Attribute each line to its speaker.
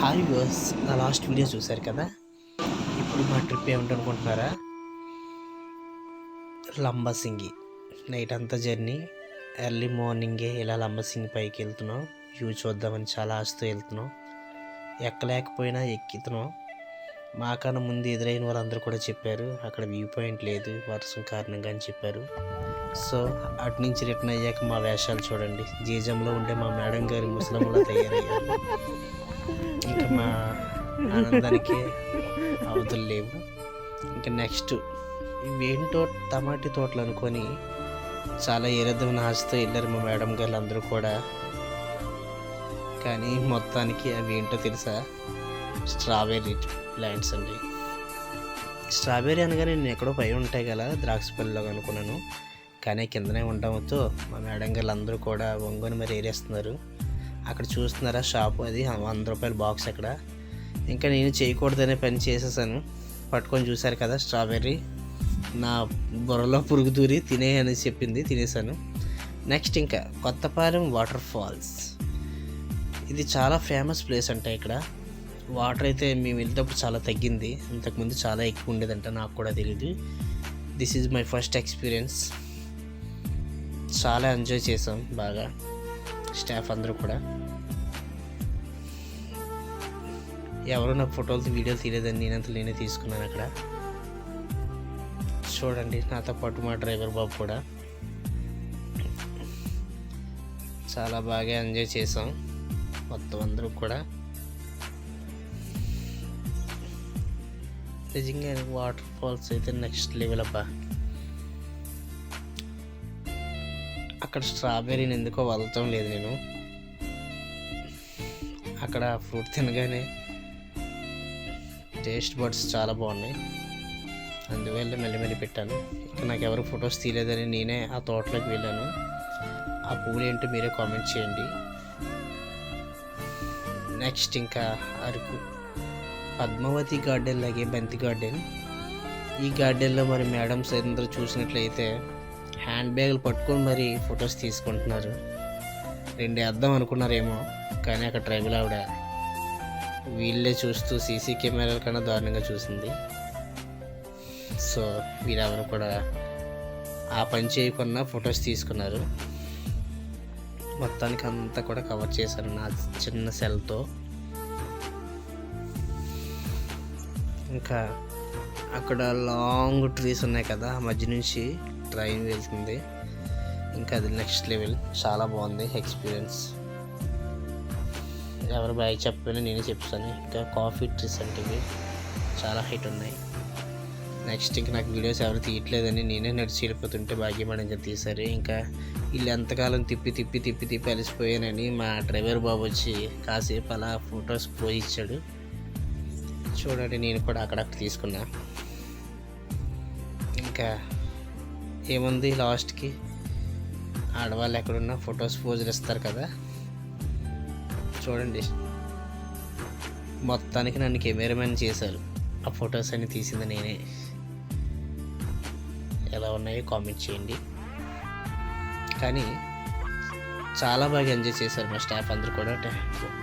Speaker 1: Hi viewers నా last video చూశారు కదా? ఇప్పుడు మా ట్రిప్ ఏమిటనుకుంటున్నారా లంబసింగి. నైట్ అంతా జర్నీ ఎర్లీ మార్నింగే ఇలా లంబసింగి పైకి వెళ్తున్నాం. వ్యూ చూద్దామని చాలా ఆశతో వెళ్తున్నాం. ఎక్కలేకపోయినా ఎక్కుతున్నాం. మాకన్నా ముందు ఎదురైన వాళ్ళందరూ కూడా చెప్పారు అక్కడ వ్యూ పాయింట్ లేదు వర్షం కారణంగా అని చెప్పారు. సో అటు నుంచి రిటర్న్ అయ్యాక మా వేషాలు చూడండి. జీజంలో ఉండే మా మేడం గారి ముసలంలో తయారయ్యారు. ఇంకా మా ఆనందానికి అవధులు లేవు. ఇంకా నెక్స్ట్ ఇవేంటో టమాటీ తోటలు అనుకొని చాలా ఎరదమైన ఆశతో వెళ్ళారు మా మేడం గారు అందరూ కూడా. కానీ మొత్తానికి అవి ఏంటో తెలుసా? స్ట్రాబెర్రీ ప్లాంట్స్ అండి. స్ట్రాబెర్రీ అనగానే నేను ఎక్కడో పై ఉంటాయి కదా ద్రాక్ష పళ్ళలో అనుకున్నాను. కానీ కిందనే ఉండడంతో మా మేడం గారు అందరూ కూడా వంగుని మరి ఏరేస్తున్నారు. అక్కడ చూస్తున్నారా షాప్ అది? వంద రూపాయల బాక్స్ అక్కడ. ఇంకా నేను చేయకూడదనే పని చేసేసాను. పట్టుకొని చూశారు కదా స్ట్రాబెర్రీ. నా బుర్రలో పురుగు దూరి తినే అని చెప్పింది తినేసాను. నెక్స్ట్ ఇంకా కొత్తపాలెం వాటర్ ఫాల్స్. ఇది చాలా ఫేమస్ ప్లేస్ అంట ఇక్కడ. వాటర్ అయితే మేము వెళ్ళేటప్పుడు చాలా తగ్గింది. ఇంతకుముందు చాలా ఎక్కువ ఉండేదంట నాకు కూడా తెలియదు this is my first experience చాలా ఎంజాయ్ చేసాం బాగా. స్టాఫ్ అందరూ కూడా. ఎవరు నాకు ఫోటోలు వీడియోలు తీయలేదని నేనంత నేనే తీసుకున్నాను అక్కడ. చూడండి నాతో పాటు మా డ్రైవర్ బాబు కూడా. చాలా బాగా ఎంజాయ్ చేసాం మొత్తం అందరూ కూడా. నిజంగా వాటర్ ఫాల్స్ అయితే నెక్స్ట్ లెవెల్ అబ్బా. అక్కడ స్ట్రాబెర్రీని ఎందుకో వదలటం లేదు నేను. అక్కడ ఫ్రూట్ తినగానే టేస్ట్ బడ్స్ చాలా బాగున్నాయి. అందువల్ల మెల్లిమెల్లి పెట్టాను. ఇక నాకు ఎవరు ఫొటోస్ తీయలేదని నేనే ఆ తోటలోకి వెళ్ళాను. ఆ పువ్వులు ఏంటో మీరే కామెంట్ చేయండి. నెక్స్ట్ ఇంకా అరకు. పద్మావతి గార్డెన్ లాగే బంతి గార్డెన్. ఈ గార్డెన్లో మరి మేడమ్స్ అందరూ చూసినట్లయితే హ్యాండ్ బ్యాగులు పట్టుకొని మరి ఫొటోస్ తీసుకుంటున్నారు. రెండు వేద్దాం అనుకున్నారేమో కానీ అక్కడ ట్రైబుల్ ఆవిడ వీళ్ళే చూస్తూ సీసీ కెమెరాల కన్నా దారుణంగా చూసింది. సో వీళ్ళెవరు కూడా ఆ పని చేయకుండా ఫొటోస్ తీసుకున్నారు. మొత్తానికి అంతా కూడా కవర్ చేశాను నా చిన్న సెల్తో. ఇంకా అక్కడ లాంగ్ ట్రీస్ ఉన్నాయి కదా ఆ మధ్య నుంచి ట్రైన్ వెళ్తుంది. ఇంకా అది నెక్స్ట్ లెవెల్. చాలా బాగుంది ఎక్స్పీరియన్స్. ఎవరు బాగా చెప్పినా నేనే చెప్తాను. ఇంకా కాఫీ ట్రీస్ అంటే చాలా హైట్ ఉన్నాయి. నెక్స్ట్ ఇంకా నాకు వీడియోస్ ఎవరు తీయట్లేదని నేనే నడిచి వెళ్ళిపోతుంటే భాగ్యమణంగా తీశారు. ఇంకా వీళ్ళు ఎంతకాలం తిప్పి తిప్పి తిప్పి తిప్పి అలసిపోయానని మా డ్రైవర్ బాబు వచ్చి కాసేపు అలా ఫొటోస్ పోయి ఇచ్చాడు. చూడండి నేను కూడా అక్కడక్కడ తీసుకున్నా. ఇంకా ఏముంది లాస్ట్కి? ఆడవాళ్ళు ఎక్కడున్నా ఫొటోస్ పోజులు ఇస్తారు కదా? చూడండి. మొత్తానికి నన్ను కెమెరామెన్ చేశారు. ఆ ఫొటోస్ అన్ని తీసింది నేనే. ఎలా ఉన్నాయో కామెంట్ చేయండి. కానీ చాలా బాగా ఎంజాయ్ చేశారు మా స్టాఫ్ అందరు కూడా.